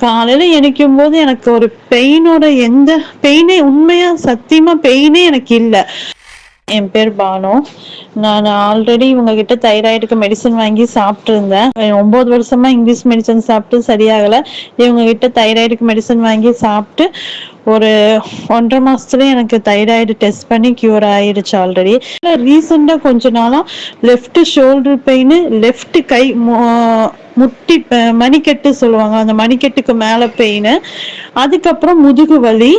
காலையில எணிக்கும் போது எனக்கு ஒரு பெயினோட எந்த பெயினே உண்மையா சத்தியமா பெயினே எனக்கு இல்லை. என் பேர் பானு. நான் ஆல்ரெடி இவங்க கிட்ட தைராய்டுக்கு மெடிசன் வாங்கி சாப்பிட்ருந்தேன் ஒன்பது வருஷமா இங்கிலீஷ் மெடிசன் சாப்பிட்டு சரியாகல. இவங்க கிட்ட தைராய்டுக்கு மெடிசன் வாங்கி சாப்பிட்டு ஒரு ஒன்றரை மாசத்துல எனக்கு தைராய்டு டெஸ்ட் பண்ணி கியூர் ஆயிடுச்சு ஆல்ரெடி ரீசெண்டா கொஞ்ச நாளா லெஃப்ட் ஷோல்டர் பெயின் லெஃப்ட் கை முட்டி மணிக்கட்டு சொல்லுவாங்க. அந்த மணிக்கட்டுக்கு மேல பெயின் அதுக்கப்புறம் முதுகு வலி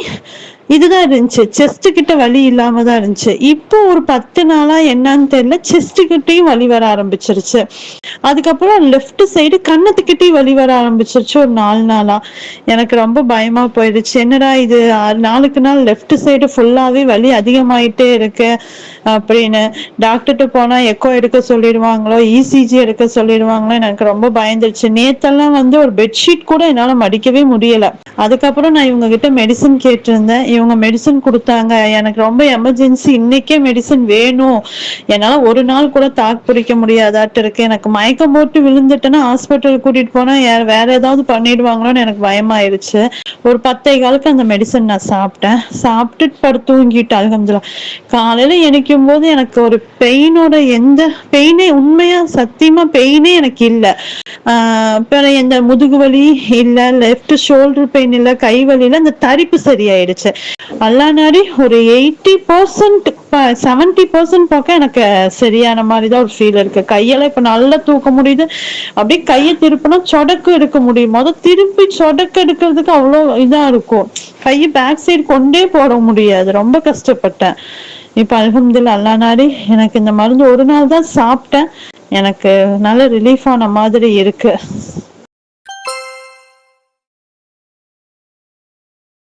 இதுதான் இருந்துச்சு. செஸ்ட் கிட்ட வலி இல்லாம தான் இருந்துச்சு. இப்போ ஒரு பத்து நாளா என்னன்னு தெரியல. செஸ்ட் கிட்டையும் வலி வர ஆரம்பிச்சிருச்சு. அதுக்கப்புறம் லெஃப்ட் சைடு கண்ணத்துக்கிட்டையும் வலி வர ஆரம்பிச்சிருச்சு ஒரு நாலு நாளா. எனக்கு ரொம்ப பயமா போயிடுச்சு. என்னடா இது? நாளுக்கு நாள் லெஃப்ட் சைடு ஃபுல்லாவே வலி அதிகமாயிட்டே இருக்கு அப்படின்னு. டாக்டர்கிட்ட போனா எக்கோ எடுக்க சொல்லிடுவாங்களோ இசிஜி எடுக்க சொல்லிடுவாங்களோ எனக்கு ரொம்ப பயந்துருச்சு. நேத்தெல்லாம் வந்து ஒரு பெட்ஷீட் கூட என்னால மடிக்கவே முடியல. அதுக்கப்புறம் நான் இவங்க கிட்ட மெடிசன் கேட்டிருந்தேன். இவங்க மெடிசன் கொடுத்தாங்க. எனக்கு ரொம்ப எமர்ஜென்சி இன்னைக்கே மெடிசன் வேணும். என்னால ஒரு நாள் கூட தாக்கு பிடிக்க முடியாதாட்டு இருக்கு. எனக்கு மயக்கம் போட்டு விழுந்துட்டேன்னா ஹாஸ்பிட்டல் கூட்டிட்டு போனா வேற ஏதாவது பண்ணிடுவாங்களோன்னு எனக்கு பயமாயிருச்சு. ஒரு பத்தே காலுக்கு அந்த மெடிசன் நான் சாப்பிட்டேன். சாப்பிட்டுட்டு படு தூங்கிட்டு அலகம்துல காலையில எணிக்கும் போது எனக்கு ஒரு பெயினோட எந்த பெயினே உண்மையா சத்தியமா பெயினே எனக்கு இல்லை. ஆஹ் எந்த முதுகு வலி இல்ல லெஃப்ட் ஷோல்டர் பெயின் இல்ல கை வலியில அந்த தரிப்பு சரியாயிடுச்சு. அல்லா நாடி ஒரு எயிட்டி பர்சன்ட் செவன்டி பர்சன்ட் பக்கம் எனக்கு சரியான மாதிரி தான் ஒரு ஃபீல் இருக்கு. கையெல்லாம் இப்ப நல்லா தூக்க முடியுது. அப்படியே கையை திருப்பினா சொடக்கு எடுக்க முடியும். மொதல் திருப்பி சொடக்கு எடுக்கிறதுக்கு அவ்வளோ இதா இருக்கும். கையை பேக் சைடு கொண்டே போட முடியாது. ரொம்ப கஷ்டப்பட்டேன். இப்ப அலமதுல்ல அல்லா நாடி எனக்கு இந்த மருந்து ஒரு நாள் தான் சாப்பிட்டேன். எனக்கு நல்ல ரிலீஃப் ஆன மாதிரி இருக்கு.